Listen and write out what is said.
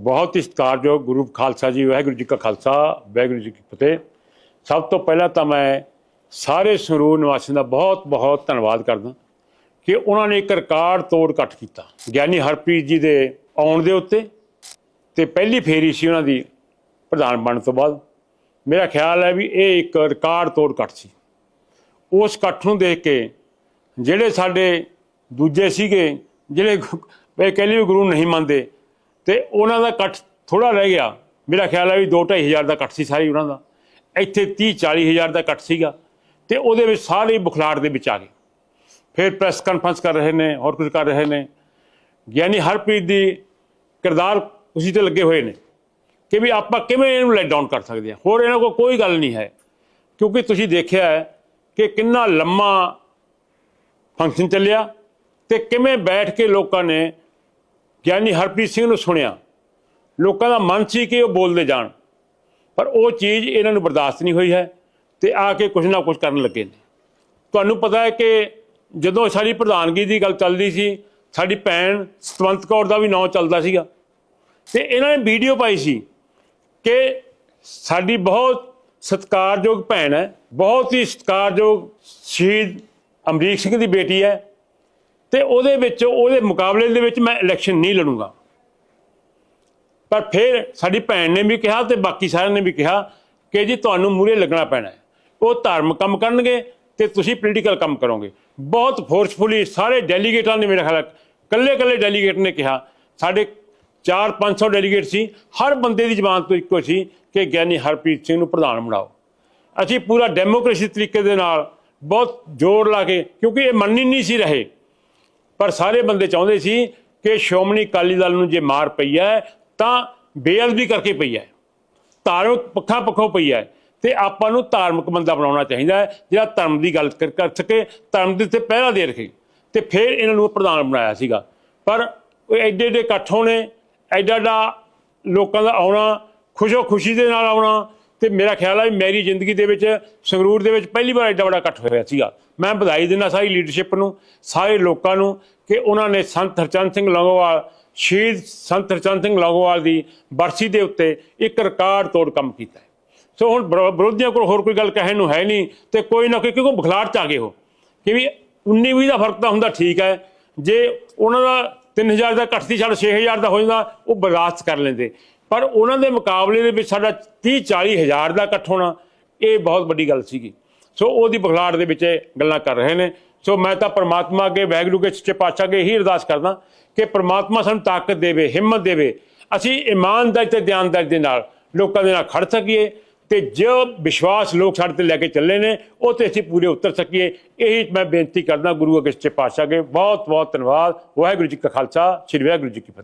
ਬਹੁਤ ਹੀ ਸਤਿਕਾਰਯੋਗ ਗੁਰੂ ਖਾਲਸਾ ਜੀ, ਵਾਹਿਗੁਰੂ ਜੀ ਕਾ ਖਾਲਸਾ, ਵਾਹਿਗੁਰੂ ਜੀ ਕੀ ਫਤਿਹ। ਸਭ ਤੋਂ ਪਹਿਲਾਂ ਤਾਂ ਮੈਂ ਸਾਰੇ ਸੰਗਰੂਰ ਨਿਵਾਸੀਆਂ ਦਾ ਬਹੁਤ ਬਹੁਤ ਧੰਨਵਾਦ ਕਰਦਾ ਕਿ ਉਹਨਾਂ ਨੇ ਇੱਕ ਰਿਕਾਰਡ ਤੋੜ ਇਕੱਠ ਕੀਤਾ। ਗਿਆਨੀ ਹਰਪ੍ਰੀਤ ਜੀ ਦੇ ਆਉਣ ਦੇ ਉੱਤੇ ਤੇ ਪਹਿਲੀ ਫੇਰੀ ਸੀ ਉਹਨਾਂ ਦੀ ਪ੍ਰਧਾਨ ਬਣਨ ਤੋਂ ਬਾਅਦ। ਮੇਰਾ ਖਿਆਲ ਹੈ ਵੀ ਇਹ ਇੱਕ ਰਿਕਾਰਡ ਤੋੜ ਇਕੱਠ ਸੀ। ਉਸ ਇਕੱਠ ਨੂੰ ਦੇਖ ਕੇ ਜਿਹੜੇ ਸਾਡੇ ਦੂਜੇ ਸੀਗੇ, ਜਿਹੜੇ ਇਹ ਕਹਿੰਦੇ ਵੀ ਗੁਰੂ ਨਹੀਂ ਮੰਨਦੇ ਤੇ ਉਹਨਾਂ ਦਾ ਇਕੱਠ ਥੋੜਾ ਰਹਿ ਗਿਆ। ਮੇਰਾ ਖਿਆਲ ਹੈ ਵੀ 2-2.5 ਹਜ਼ਾਰ ਦਾ ਇਕੱਠ ਸੀ ਸਾਰੀ ਉਹਨਾਂ ਦਾ। ਇੱਥੇ 30-40 ਹਜ਼ਾਰ ਦਾ ਇਕੱਠ ਸੀਗਾ ਤੇ ਉਹਦੇ ਵਿੱਚ ਸਾਰੇ ਬੁਖਲਾੜ ਦੇ ਵਿੱਚ ਆ ਗਏ। ਫਿਰ ਪ੍ਰੈਸ ਕਾਨਫਰੰਸ ਕਰ ਰਹੇ ਨੇ, ਹੋਰ ਕੁਝ ਕਰ ਰਹੇ ਨੇ। ਗਿਆਨੀ ਹਰਪ੍ਰੀਤ ਦੀ ਕਿਰਦਾਰ ਉਸੇ ਤੇ ਲੱਗੇ ਹੋਏ ਨੇ ਕਿ ਵੀ ਆਪਾਂ ਕਿਵੇਂ ਇਹਨੂੰ ਲੈਟ ਡਾਊਨ ਕਰ ਸਕਦੇ ਹਾਂ। ਹੋਰ ਇਹਨਾਂ ਕੋਲ ਕੋਈ ਗੱਲ ਨਹੀਂ ਹੈ। ਕਿਉਂਕਿ ਤੁਸੀਂ ਦੇਖਿਆ ਹੈ ਕਿ ਕਿੰਨਾ ਲੰਮਾ ਫੰਕਸ਼ਨ ਚੱਲਿਆ ਤੇ ਕਿਵੇਂ ਬੈਠ ਕੇ ਲੋਕਾਂ ਨੇ ਗਿਆਨੀ ਹਰਪ੍ਰੀਤ ਸਿੰਘ ਨੂੰ ਸੁਣਿਆ। ਲੋਕਾਂ ਦਾ ਮਨ ਸੀ ਕਿ ਉਹ ਬੋਲਦੇ ਜਾਣ। ਪਰ ਉਹ ਚੀਜ਼ ਇਹਨਾਂ ਨੂੰ ਬਰਦਾਸ਼ਤ ਨਹੀਂ ਹੋਈ ਹੈ ਤੇ ਆ ਕੇ ਕੁਝ ਨਾ ਕੁਝ ਕਰਨ ਲੱਗੇ ਨੇ। ਤੁਹਾਨੂੰ ਪਤਾ ਹੈ ਕਿ ਜਦੋਂ ਸਾਡੀ ਪ੍ਰਧਾਨਗੀ ਦੀ ਗੱਲ ਚੱਲਦੀ ਸੀ, ਸਾਡੀ ਭੈਣ ਸਤਵੰਤ ਕੌਰ ਦਾ ਵੀ ਨਾਂ ਚੱਲਦਾ ਸੀਗਾ। ਤੇ ਇਹਨਾਂ ਨੇ ਵੀਡੀਓ ਪਾਈ ਸੀ ਕਿ ਸਾਡੀ ਬਹੁਤ ਸਤਿਕਾਰਯੋਗ ਭੈਣ ਹੈ, ਬਹੁਤ ਹੀ ਸਤਿਕਾਰਯੋਗ ਸ਼ਹੀਦ ਅਮਰੀਕ ਸਿੰਘ ਦੀ ਬੇਟੀ ਹੈ। ਤੇ ਉਹਦੇ ਵਿੱਚ, ਉਹਦੇ ਮੁਕਾਬਲੇ ਦੇ ਵਿੱਚ ਮੈਂ ਇਲੈਕਸ਼ਨ ਨਹੀਂ ਲੜੂੰਗਾ। ਪਰ ਫਿਰ ਸਾਡੀ ਭੈਣ ਨੇ ਵੀ ਕਿਹਾ ਤੇ ਬਾਕੀ ਸਾਰਿਆਂ ਨੇ ਵੀ ਕਿਹਾ ਕਿ ਜੀ ਤੁਹਾਨੂੰ ਮੂਰੇ ਲੱਗਣਾ ਪੈਣਾ ਉਹ ਧਾਰਮਿਕ ਕੰਮ ਕਰਨਗੇ ਤੇ ਤੁਸੀਂ ਪੋਲੀਟੀਕਲ ਕੰਮ ਕਰੋਗੇ। ਬਹੁਤ ਫੋਰਸਫੁਲੀ ਸਾਰੇ ਡੈਲੀਗੇਟਾਂ ਨੇ ਮੇਰੇ ਖਿਆਲ ਹੈ ਕੱਲੇ ਕੱਲੇ ਡੈਲੀਗੇਟ ਨੇ ਕਿਹਾ। ਸਾਡੇ 4-500 ਡੈਲੀਗੇਟ ਸੀ, ਹਰ ਬੰਦੇ ਦੀ ਜ਼ਬਾਨ ਤੋਂ ਇੱਕੋ ਸੀ ਕਿ ਗਿਆਨੀ ਹਰਪ੍ਰੀਤ ਸਿੰਘ ਨੂੰ ਪ੍ਰਧਾਨ ਬਣਾਓ। ਅਸੀਂ ਪੂਰਾ ਡੈਮੋਕ੍ਰੇਸੀ ਤਰੀਕੇ ਦੇ ਨਾਲ ਬਹੁਤ ਜ਼ੋਰ ਲਾ ਕੇ, ਕਿਉਂਕਿ ਇਹ ਮੰਨੀ ਨਹੀਂ ਸੀ ਰਹੇ ਪਰ ਸਾਰੇ ਬੰਦੇ ਚਾਹੁੰਦੇ ਸੀ ਕਿ ਸ਼੍ਰੋਮਣੀ ਅਕਾਲੀ ਦਲ ਨੂੰ ਜੇ ਮਾਰ ਪਈ ਹੈ, ਤਾਂ ਬੇਅਦਬੀ ਕਰਕੇ ਪਈ ਹੈ। ਧਾਰਮਿਕ ਪੱਖਾਂ ਪੱਖੋਂ ਪਈ ਹੈ ਤੇ ਆਪਾਂ ਨੂੰ ਧਾਰਮਿਕ ਬੰਦਾ ਬਣਾਉਣਾ ਚਾਹੀਦਾ ਹੈ, ਜਿਹੜਾ ਧਰਮ ਦੀ ਗੱਲ ਕਰ ਕਰ ਸਕੇ, ਧਰਮ ਦੇ ਉੱਤੇ ਪਹਿਰਾ ਦੇ ਰੱਖੇ। ਤੇ ਫਿਰ ਇਹਨਾਂ ਨੂੰ ਪ੍ਰਧਾਨ ਬਣਾਇਆ ਸੀਗਾ। ਪਰ ਉਹ ਐਡੇ ਐਡੇ ਇਕੱਠ ਹੋਣੇ, ਐਡਾ ਐਡਾ ਲੋਕਾਂ ਦਾ ਆਉਣਾ ਖੁਸ਼ੋ ਖੁਸ਼ੀ ਦੇ ਨਾਲ ਆਉਣਾ ਤੇ ਮੇਰਾ ਖਿਆਲ ਹੈ ਵੀ ਮੇਰੀ ਜ਼ਿੰਦਗੀ ਦੇ ਵਿੱਚ, ਸੰਗਰੂਰ ਦੇ ਵਿੱਚ ਪਹਿਲੀ ਵਾਰ ਐਡਾ ਵੱਡਾ ਇਕੱਠ ਹੋਇਆ ਸੀਗਾ। ਮੈਂ ਵਧਾਈ ਦਿੰਦਾ ਸਾਰੀ ਲੀਡਰਸ਼ਿਪ ਨੂੰ, ਸਾਰੇ ਲੋਕਾਂ ਨੂੰ ਕਿ ਉਹਨਾਂ ਨੇ ਸੰਤ ਹਰਚੰਦ ਸਿੰਘ ਲੰਗੋਵਾਲ, ਸ਼ਹੀਦ ਸੰਤ ਹਰਚੰਦ ਸਿੰਘ ਲੰਗੋਵਾਲ ਦੀ ਬਰਸੀ ਦੇ ਉੱਤੇ ਇੱਕ ਰਿਕਾਰਡ ਤੋੜ ਕੰਮ ਕੀਤਾ ਸੋ ਹੁਣ ਵਿਰੋ- ਵਿਰੋਧੀਆਂ ਕੋਲ ਹੋਰ ਕੋਈ ਗੱਲ ਕਹਿਣ ਨੂੰ ਹੈ ਨਹੀਂ ਤੇ ਕੋਈ ਨਾ ਕੋਈ, ਕਿਉਂਕਿ ਬੁਖਲਾੜ ਚ ਆ ਗਏ ਹੋ ਕਿ ਵੀ 19 20 ਦਾ ਫ਼ਰਕ ਤਾਂ ਹੁੰਦਾ ਠੀਕ ਹੈ, ਜੇ ਉਹਨਾਂ ਦਾ 3000 ਦਾ ਘੱਟ ਸੀ ਸਾਡਾ 6000 ਦਾ ਹੋ ਜਾਂਦਾ, ਉਹ ਬਰਦਾਸ਼ਤ ਕਰ ਲੈਂਦੇ। ਪਰ ਉਹਨਾਂ ਦੇ ਮੁਕਾਬਲੇ ਦੇ ਵਿੱਚ ਸਾਡਾ 30 40 ਹਜ਼ਾਰ ਦਾ ਇਕੱਠ ਹੋਣਾ, ਇਹ ਬਹੁਤ ਵੱਡੀ ਗੱਲ ਸੀਗੀ। ਸੋ ਉਹਦੀ ਬਖਲਾੜ ਦੇ ਵਿੱਚ ਇਹ ਗੱਲਾਂ ਕਰ ਰਹੇ ਨੇ। ਸੋ ਮੈਂ ਤਾਂ ਪਰਮਾਤਮਾ ਅੱਗੇ ਵੈਗਰੂ ਕੇ ਸੱਚੇ ਪਾਤਸ਼ਾਹ ਅੱਗੇ ਇਹੀ ਅਰਦਾਸ ਕਰਦਾ ਕਿ ਪਰਮਾਤਮਾ ਸਾਨੂੰ ਤਾਕਤ ਦੇਵੇ, ਹਿੰਮਤ ਦੇਵੇ। ਅਸੀਂ ਇਮਾਨਦਾਰੀ ਤੇ ਧਿਆਨਦਾਰੀ ਦੇ ਨਾਲ ਲੋਕਾਂ ਦੇ ਨਾਲ ਖੜ ਸਕੀਏ ਤੇ ਜੋ ਵਿਸ਼ਵਾਸ ਲੋਕ ਸਾਡੇ ਤੇ ਲੈ ਕੇ ਚੱਲੇ ਨੇ, ਉਹ ਤੇ ਅਸੀਂ ਪੂਰੇ ਉਤਰ ਸਕੀਏ। ਇਹੀ ਮੈਂ ਬੇਨਤੀ ਕਰਦਾ ਗੁਰੂ ਅਗਸਤ ਪਾਤਸ਼ਾਹ ਅੱਗੇ। ਬਹੁਤ ਬਹੁਤ ਧੰਨਵਾਦ। ਵਾਹਿਗੁਰੂ ਜੀ ਕਾ ਖਾਲਸਾ, ਸ੍ਰੀ ਵਾਹਿਗੁਰੂ ਜੀ ਕੀ ਫਤਿਹ।